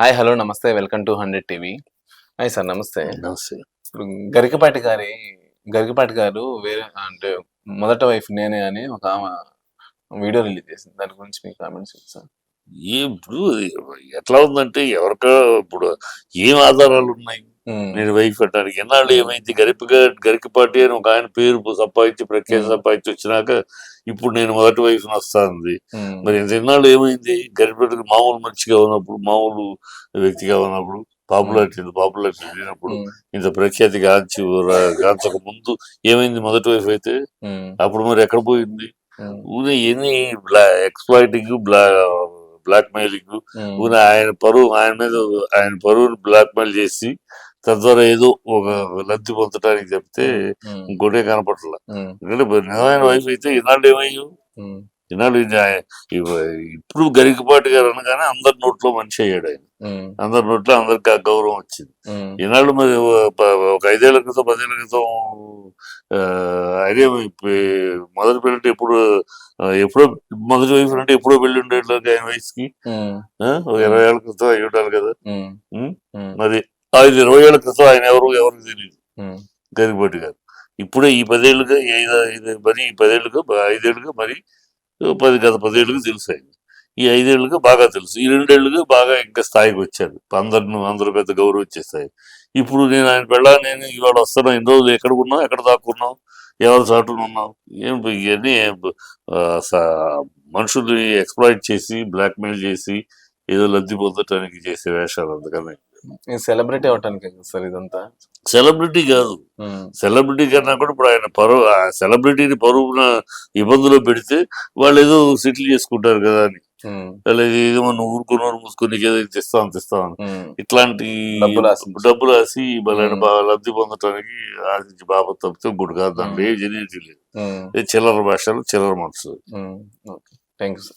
Hi hello నమస్తే welcome to hundred TV. Hi sir నమస్తే. నమస్తే. ఇప్పుడు గరికపాటి గారి గరికపాటి గారు వేరే అంటే మొదట వైఫ్ నేనే అని ఒక ఆమె వీడియో రిలీజ్ చేసింది. దాని గురించి మీ కామెంట్స్ సార్? ఏ ఇప్పుడు ఎట్లా ఉందంటే ఎవరికో ఇప్పుడు ఏం ఆధారాలు ఉన్నాయి? నేను వైఫ్ అంటానికి ఎన్నాళ్ళు ఏమైంది? గరిపగా గరికపాటి అని ఒక ఆయన పేరు సంపాదించి ప్రఖ్యాతి. సంపాదించి వచ్చినాక ఇప్పుడు నేను మొదటి వైఫ్ వస్తాంది. మరి ఇంత ఎన్నాళ్ళు ఏమైంది? గరికపాటికి మామూలు మనిషిగా ఉన్నప్పుడు మామూలు వ్యక్తిగా ఉన్నప్పుడు పాపులారిటీ పాపులారిటీ లేనప్పుడు ఇంత ప్రఖ్యాతి గాంచి గాంచక ముందు ఏమైంది మొదటి వైఫ్ అయితే? అప్పుడు మరి ఎక్కడ పోయింది? ఊనే ఎన్ని blah exploiting blah blackmailing ఊనే ఆయన పరువు ఆయన మీద ఆయన పరువుని బ్లాక్ మెయిల్ చేసి తద్వారా ఏదో ఒక లబ్ధి పొందడానికి చెప్తే ఇంకోటే కనపడలే ఎందుకంటే నిజమైన వైఫ్ అయితే ఈనాడు ఏమయ్యు ఈనాడు ఇవ- ఇప్పుడు గరికపాటి గారు అనగానే అందరి నోట్లో మనిషి అయ్యాడు ఆయన. అందరి నోట్లో అందరికి ఆ గౌరవం వచ్చింది. ఈనాడు మరి ఒక ఐదేళ్ళ క్రితం పదేళ్ళ క్రితం అదే మొదటి పెళ్ళి అంటే ఎప్పుడు ఎప్పుడో మొదటి వైఫ్ అంటే ఎప్పుడో పెళ్ళి ఉండేట్లు ఆయన వయసుకి. ఇరవై ఏళ్ళ క్రితం అయి ఉండాలి కదా మరి ఐదు ఇరవై ఏళ్ళ క్రితం ఆయన ఎవరు ఎవరికి తెలియదు గరికపాటి గారు. ఇప్పుడే ఈ పదేళ్ళుగా ఐదు ఐదు మరి ఈ పదేళ్ళుగా ఐదేళ్ళుగా మరి పది గత పదేళ్ళుగా తెలుసు ఆయన. ఈ ఐదేళ్ళుగా బాగా తెలుసు. ఈ రెండేళ్ళుగా బాగా ఇంకా స్థాయికి వచ్చారు అందరిని అందరూ పెద్ద గౌరవం ఇచ్చే స్థాయి ఇప్పుడు నేను ఆయన పెళ్ళా నేను ఇవాళ వస్తున్నా ఎన్ని రోజులు ఎక్కడ ఉన్నావు ఎక్కడ దాక్కున్నావు ఎవరి చాటున ఉన్నావు ఏం ఇవన్నీ మనుషుల్ని ఎక్స్ప్లాయిట్ చేసి బ్లాక్మెయిల్ చేసి ఏదో లబ్ధి పొందటానికి చేసే వేషాలు అందుకని. సెలబ్రిటీ అవటానికి సార్ ఇదంతా? సెలబ్రిటీ కాదు. సెలబ్రిటీ కన్నా కూడా ఇప్పుడు ఆయన పరువు ఆ సెలబ్రిటీని పరువున ఇబ్బందులో పెడితే వాళ్ళు ఏదో సెటిల్ చేసుకుంటారు కదా అని. అలా ఏదో మనం ఊరుకున్నారు మూసుకొని ఏదో తెస్తాం తెస్తాం ఇట్లాంటి డబ్బులు రాసి. బాగా లబ్ధి పొందటానికి ఆశించి బాబా తప్పితే గుడి కాదు. దాంట్లో ఏ జెన్యూటీ లేదు. చిల్లర భాషలు చిల్లర మనసు. ఓకే. Thank you sir.